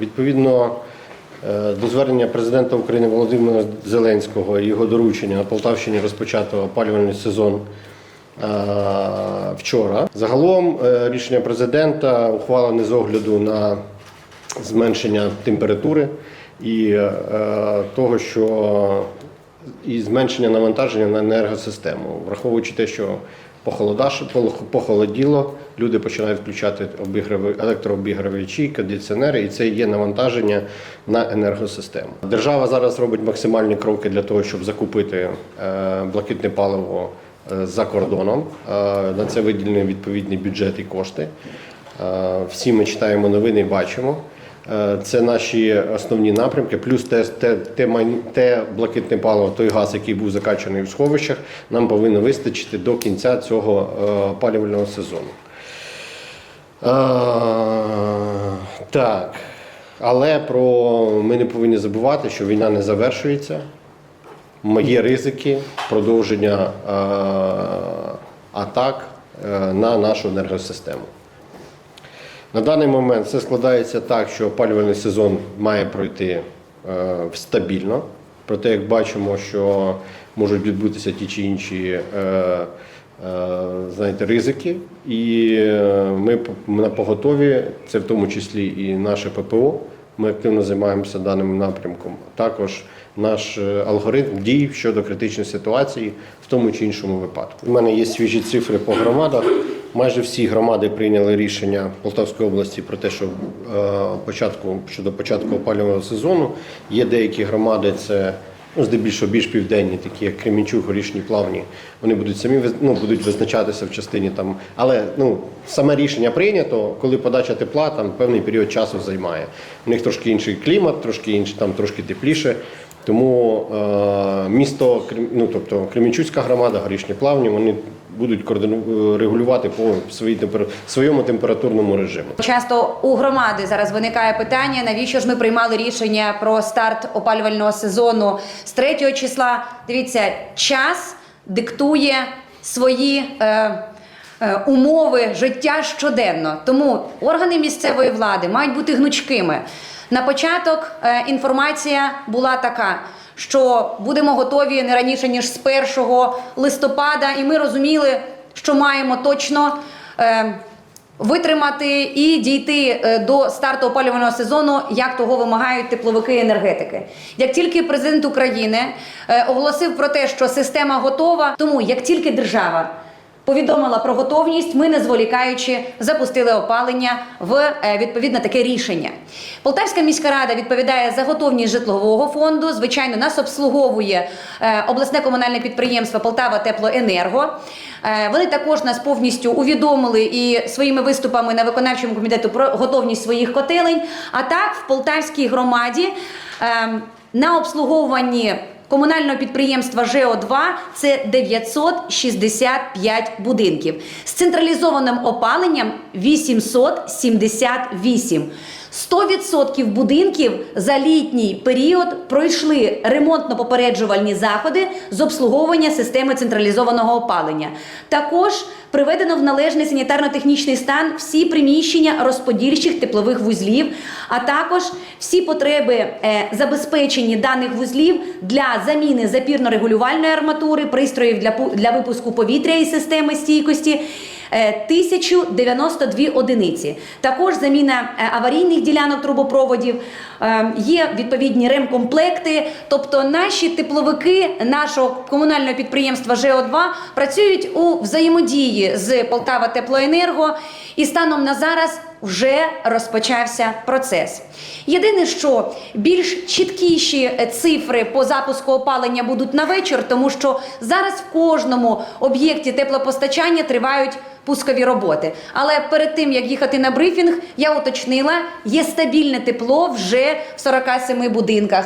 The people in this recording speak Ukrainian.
Відповідно е, до звернення президента України Володимира Зеленського і його доручення на Полтавщині розпочато опалювальний сезон е, вчора. Загалом е, рішення президента ухвалене з огляду на зменшення температури і того, що і зменшення навантаження на енергосистему, враховуючи те, що похолоділо, люди починають включати обіграви, електрообігравачі, кондиціонери, і це є навантаження на енергосистему. Держава зараз робить максимальні кроки для того, щоб закупити е, блакитне паливо е, за кордоном. Е, На це виділені відповідний бюджет і кошти. Всі ми читаємо новини і бачимо. Це наші основні напрямки, плюс те, те, те, те блакитне паливо, той газ, який був закачаний в сховищах, нам повинно вистачити до кінця цього опалювального сезону. Так, але про ми не повинні забувати, що війна не завершується. Є ризики продовження е, атак е, на нашу енергосистему. На даний момент все складається так, що опалювальний сезон має пройти е, стабільно. Проте, як бачимо, що можуть відбутися ті чи інші е, е, знаєте, ризики, і е, ми на поготові, це в тому числі і наше ППО. Ми активно займаємося даним напрямком. Також наш е, алгоритм дій щодо критичної ситуації в тому чи іншому випадку. У мене є свіжі цифри по громадах. Майже всі громади прийняли рішення Полтавської області про те, що е, початку щодо початку опалювального сезону є деякі громади, це ну, здебільшого більш південні, такі як Кремінчук, Горішні Плавні. Вони будуть самі ну, будуть визначатися в частині там. Але ну саме рішення прийнято, коли подача тепла там певний період часу займає. У них трошки інший клімат, трошки інший, там трошки тепліше. Тому е, місто ну, тобто Кремінчуцька громада, Горішні Плавні, вони будуть регулювати по своїй темпер... своєму температурному режиму. Часто у громади зараз виникає питання, навіщо ж ми приймали рішення про старт опалювального сезону з 3 числа. Дивіться, час диктує свої. Е, е, Умови життя щоденно, тому органи місцевої влади мають бути гнучкими. На початок е, інформація була така, що будемо готові не раніше ніж з 1 листопада, і ми розуміли, що маємо точно е, витримати і дійти е, до старту опалювального сезону, як того вимагають тепловики і енергетики. Як тільки президент України е, оголосив про те, що система готова, тому як тільки держава. Повідомила про готовність, ми не зволікаючи запустили опалення в е, відповідне таке рішення. Полтавська міська рада відповідає за готовність житлового фонду. Звичайно, нас обслуговує е, обласне комунальне підприємство Полтава Теплоенерго. Е, Вони також нас повністю увідомили і своїми виступами на виконавчому комітету про готовність своїх котелень. А так в Полтавській громаді ем, на обслуговуванні комунального підприємства ЖО2 це 965 будинків. З централізованим опаленням 878. 100% будинків за літній період пройшли ремонтно-попереджувальні заходи з обслуговування системи централізованого опалення. Також приведено в належний санітарно-технічний стан всі приміщення розподільчих теплових вузлів, а також всі потреби е, забезпечені даних вузлів для заміни запірно-регулювальної арматури, пристроїв для, для випуску повітря і системи стійкості. Е, 1092 одиниці. Також заміна е, аварійних ділянок трубопроводів, е, є відповідні ремкомплекти. Тобто наші тепловики нашого комунального підприємства ЖО2 працюють у взаємодії з Полтава Теплоенерго, і станом на зараз вже розпочався процес. Єдине, що більш чіткіші е, цифри по запуску опалення будуть на вечір, тому що зараз в кожному об'єкті теплопостачання тривають пускові роботи. Але перед тим як їхати на брифінг, я уточнила, є стабільне тепло вже в 47 будинках.